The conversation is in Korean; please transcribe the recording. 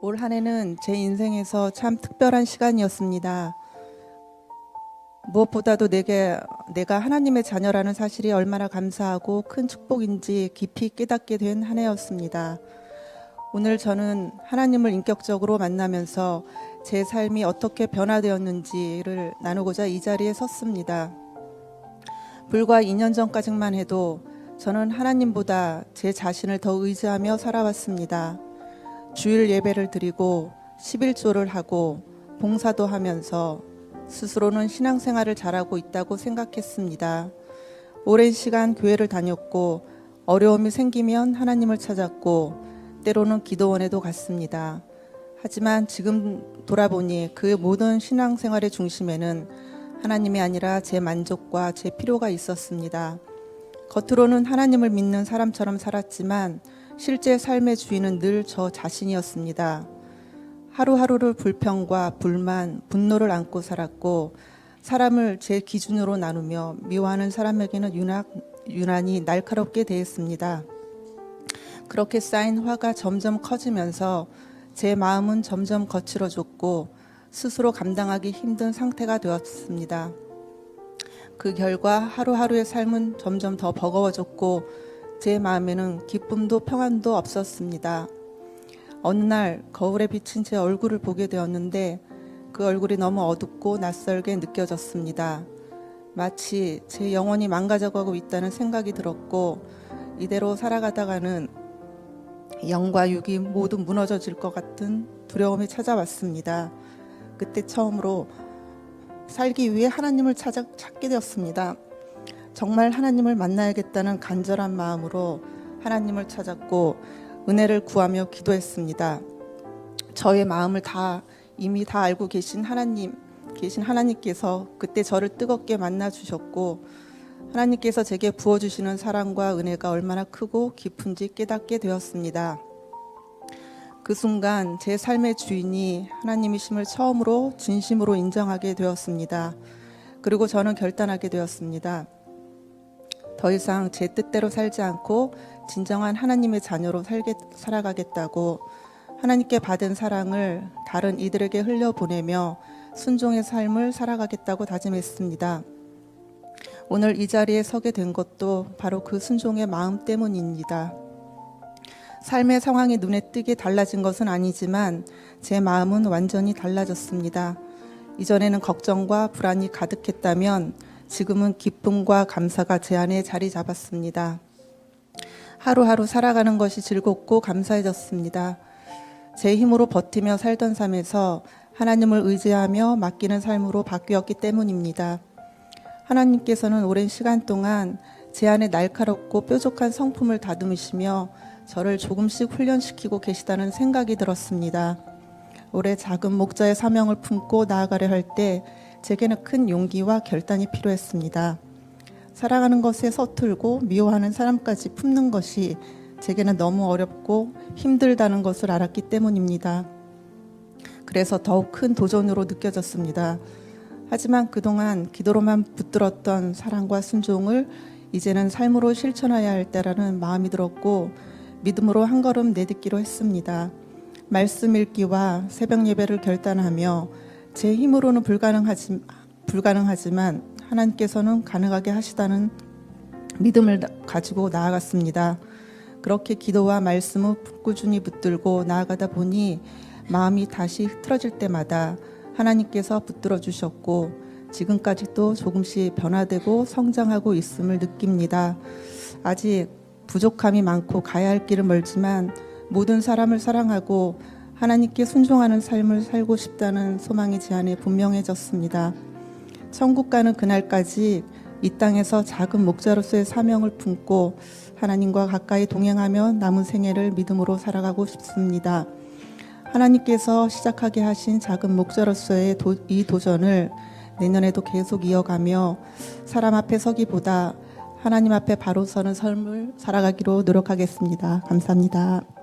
올 한 해는 제 인생에서 참 특별한 시간이었습니다. 무엇보다도 내게 내가 하나님의 자녀라는 사실이 얼마나 감사하고 큰 축복인지 깊이 깨닫게 된 한 해였습니다. 오늘 저는 하나님을 인격적으로 만나면서 제 삶이 어떻게 변화되었는지를 나누고자 이 자리에 섰습니다. 불과 2년 전까지만 해도 저는 하나님보다 제 자신을 더 의지하며 살아왔습니다. 주일 예배를 드리고 11조를 하고 봉사도 하면서 스스로는 신앙생활을 잘하고 있다고 생각했습니다. 오랜 시간 교회를 다녔고 어려움이 생기면 하나님을 찾았고 때로는 기도원에도 갔습니다. 하지만 지금 돌아보니 그 모든 신앙생활의 중심에는 하나님이 아니라 제 만족과 제 필요가 있었습니다. 겉으로는 하나님을 믿는 사람처럼 살았지만 실제 삶의 주인은 늘 저 자신이었습니다. 하루하루를 불평과 불만, 분노를 안고 살았고 사람을 제 기준으로 나누며 미워하는 사람에게는 유난, 유난히 날카롭게 대했습니다. 그렇게 쌓인 화가 점점 커지면서 제 마음은 점점 거칠어졌고 스스로 감당하기 힘든 상태가 되었습니다. 그 결과 하루하루의 삶은 점점 더 버거워졌고 제 마음에는 기쁨도 평안도 없었습니다. 어느 날 거울에 비친 제 얼굴을 보게 되었는데 그 얼굴이 너무 어둡고 낯설게 느껴졌습니다. 마치 제 영혼이 망가져가고 있다는 생각이 들었고 이대로 살아가다가는 영과 육이 모두 무너져질 것 같은 두려움이 찾아왔습니다. 그때 처음으로 살기 위해 하나님을 찾아, 찾게 되었습니다. 정말 하나님을 만나야겠다는 간절한 마음으로 하나님을 찾았고 은혜를 구하며 기도했습니다. 저의 마음을 다 이미 다 알고 계신 하나님 계신 하나님께서 그때 저를 뜨겁게 만나 주셨고 하나님께서 제게 부어 주시는 사랑과 은혜가 얼마나 크고 깊은지 깨닫게 되었습니다. 그 순간 제 삶의 주인이 하나님이심을 처음으로 진심으로 인정하게 되었습니다. 그리고 저는 결단하게 되었습니다. 더 이상 제 뜻대로 살지 않고 진정한 하나님의 자녀로 살게, 살아가겠다고 하나님께 받은 사랑을 다른 이들에게 흘려보내며 순종의 삶을 살아가겠다고 다짐했습니다. 오늘 이 자리에 서게 된 것도 바로 그 순종의 마음 때문입니다. 삶의 상황이 눈에 띄게 달라진 것은 아니지만 제 마음은 완전히 달라졌습니다. 이전에는 걱정과 불안이 가득했다면 지금은 기쁨과 감사가 제 안에 자리 잡았습니다. 하루하루 살아가는 것이 즐겁고 감사해졌습니다. 제 힘으로 버티며 살던 삶에서 하나님을 의지하며 맡기는 삶으로 바뀌었기 때문입니다. 하나님께서는 오랜 시간 동안 제 안에 날카롭고 뾰족한 성품을 다듬으시며 저를 조금씩 훈련시키고 계시다는 생각이 들었습니다. 올해 작은 목자의 사명을 품고 나아가려 할 때 제게는 큰 용기와 결단이 필요했습니다. 사랑하는 것에 서툴고 미워하는 사람까지 품는 것이 제게는 너무 어렵고 힘들다는 것을 알았기 때문입니다. 그래서 더욱 큰 도전으로 느껴졌습니다. 하지만 그동안 기도로만 붙들었던 사랑과 순종을 이제는 삶으로 실천해야 할 때라는 마음이 들었고 믿음으로 한 걸음 내딛기로 했습니다. 말씀 읽기와 새벽 예배를 결단하며 제 힘으로는 불가능하지, 불가능하지만 하나님께서는 가능하게 하시다는 믿음을 가지고 나아갔습니다. 그렇게 기도와 말씀을 꾸준히 붙들고 나아가다 보니 마음이 다시 흐트러질 때마다 하나님께서 붙들어 주셨고 지금까지도 조금씩 변화되고 성장하고 있음을 느낍니다. 아직 부족함이 많고 가야 할 길은 멀지만 모든 사람을 사랑하고 하나님께 순종하는 삶을 살고 싶다는 소망이 제 안에 분명해졌습니다. 천국 가는 그날까지 이 땅에서 작은 목자로서의 사명을 품고 하나님과 가까이 동행하며 남은 생애를 믿음으로 살아가고 싶습니다. 하나님께서 시작하게 하신 작은 목자로서의 도, 이 도전을 내년에도 계속 이어가며 사람 앞에 서기보다 하나님 앞에 바로 서는 삶을 살아가기로 노력하겠습니다. 감사합니다.